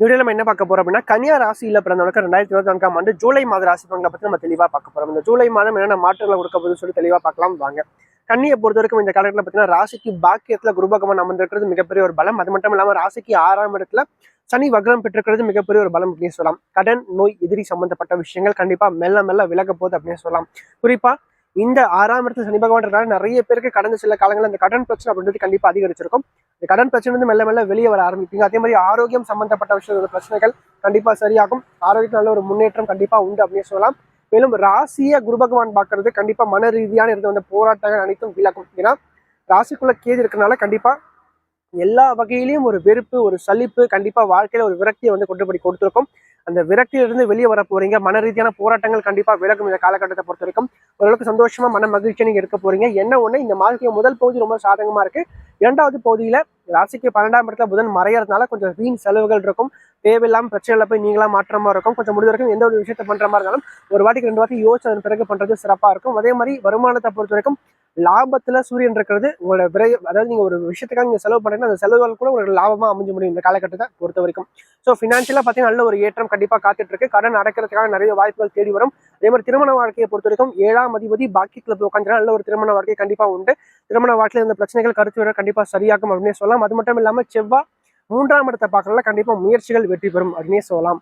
Video நம்ம என்ன பார்க்க போறோம் அப்படின்னா கன்னியா ராசியில பிறந்தவனுக்கு ரெண்டாயிரத்தி இருபத்தி நான்காம் ஆண்டு ஜூலை மாத ராசி பலன்களை பத்தி நம்ம தெளிவா பார்க்க போறோம். இந்த ஜூலை மாதம் என்னென்ன மாற்றங்களை கொடுக்க போதுன்னு சொல்லி தெளிவா பார்க்கலாம் வாங்க. கண்ணியை பொறுத்த வரைக்கும் இந்த காலகட்டத்தில் பார்த்தீங்கன்னா ராசிக்கு பாக்கியத்துல குருபகமன் அமர்ந்திருக்கிறது மிகப்பெரிய ஒரு பலம். அது மட்டும் இல்லாம ராசிக்கு ஆறாம் இடத்துல சனி வக்ரம் பெற்றிருக்கிறது மிகப்பெரிய ஒரு பலம் அப்படின்னு சொல்லலாம். கடன் நோய் எதிரி சம்பந்தப்பட்ட விஷயங்கள் கண்டிப்பா மெல்ல மெல்ல விலக போகுது அப்படின்னு சொல்லலாம். குறிப்பா இந்த ஆறாம் இடத்துல சனி பகவான் நிறைய பேருக்கு கடந்த சில காலங்களில் இந்த கடன் பிரச்சனை அப்படின்றது கண்டிப்பா அதிகரிச்சிருக்கும். இந்த கடன் பிரச்சனை வந்து மெல்ல மெல்ல வெளியே வர ஆரம்பிப்பீங்க அதே மாதிரி ஆரோக்கியம் சம்பந்தப்பட்ட விஷயங்கள் பிரச்சனைகள் கண்டிப்பா சரியாகும். ஆரோக்கியத்தில் நல்ல ஒரு முன்னேற்றம் கண்டிப்பா உண்டு அப்படின்னு சொல்லலாம். மேலும் ராசியை குரு பகவான் பார்க்கறது கண்டிப்பா மன ரீதியான இருந்த வந்த போராட்டங்கள் அனைத்தும் விளக்கும் ஏன்னா ராசிக்குள்ள கேது இருக்கிறதுனால கண்டிப்பா எல்லா வகையிலையும் ஒரு வெறுப்பு ஒரு சலிப்பு கண்டிப்பா வாழ்க்கையில ஒரு விரக்தியை வந்து கொண்டு போய் கொடுத்துருக்கும். அந்த விரக்தியிலிருந்து வெளியே வர போறீங்க. மன ரீதியான போராட்டங்கள் கண்டிப்பா விலகும் இந்த காலகட்டத்தை பொறுத்த வரைக்கும் ஓரளவுக்கு சந்தோஷமா மன மகிழ்ச்சியா நீங்க இருக்க போறீங்க. என்ன ஒண்ணு? இந்த மாதத்துக்கு முதல் பகுதி ரொம்ப சாதகமா இருக்கு. இரண்டாவது பகுதியில ராசிக்கு பன்னெண்டாம் இடத்துல புதன் மறையறதுனால கொஞ்சம் வீண் செலவுகள் இருக்கும். தேவையில்லாம பிரச்சனைகளை போய் நீங்களா மாற்றமா இருக்கும். கொஞ்சம் முடிஞ்ச வரைக்கும் எந்த ஒரு விஷயத்த பண்ற மாதிரி இருந்தாலும் ஒரு வாட்டிக்கு ரெண்டு வாட்டி யோசிச்சு அதன் பிறகு பண்றது சிறப்பா இருக்கும். அதே மாதிரி வருமானத்தை பொறுத்த வரைக்கும் லாபத்தில் சூரியன் இருக்கிறது உங்களோட விரை அதாவது நீங்கள் ஒரு விஷயத்துக்காக நீங்கள் செலவு பண்ணுறீங்கன்னா அந்த செலவுகள் கூட உங்களுக்கு லாபமாக அமைஞ்சு முடியும் இந்த காலகட்டத்தை பொறுத்த வரைக்கும். ஸோ ஃபினான்ஷியலா பார்த்தீங்கன்னா நல்ல ஒரு ஏற்றம் கண்டிப்பாக காத்துட்ருக்கு கடன் அடைக்கிறதுக்காக நிறைய வாய்ப்புகள் தேடி வரும். அதே மாதிரி திருமண வாழ்க்கையை பொறுத்த வரைக்கும் ஏழாம் அதிபதி பாக்கி கிளப் உட்காந்து நல்ல ஒரு திருமண வாழ்க்கை கண்டிப்பாக உண்டு. திருமண வாழ்க்கையில் இந்த பிரச்சனைகள் கருத்து வர கண்டிப்பாக சரியாகும் அப்படின்னே சொல்லலாம். அது மட்டும் இல்லாமல் செவ்வா மூன்றாம் இடத்தை பார்க்கறதுல கண்டிப்பாக முயற்சிகள் வெற்றி பெறும் அப்படின்னே சொல்லலாம்.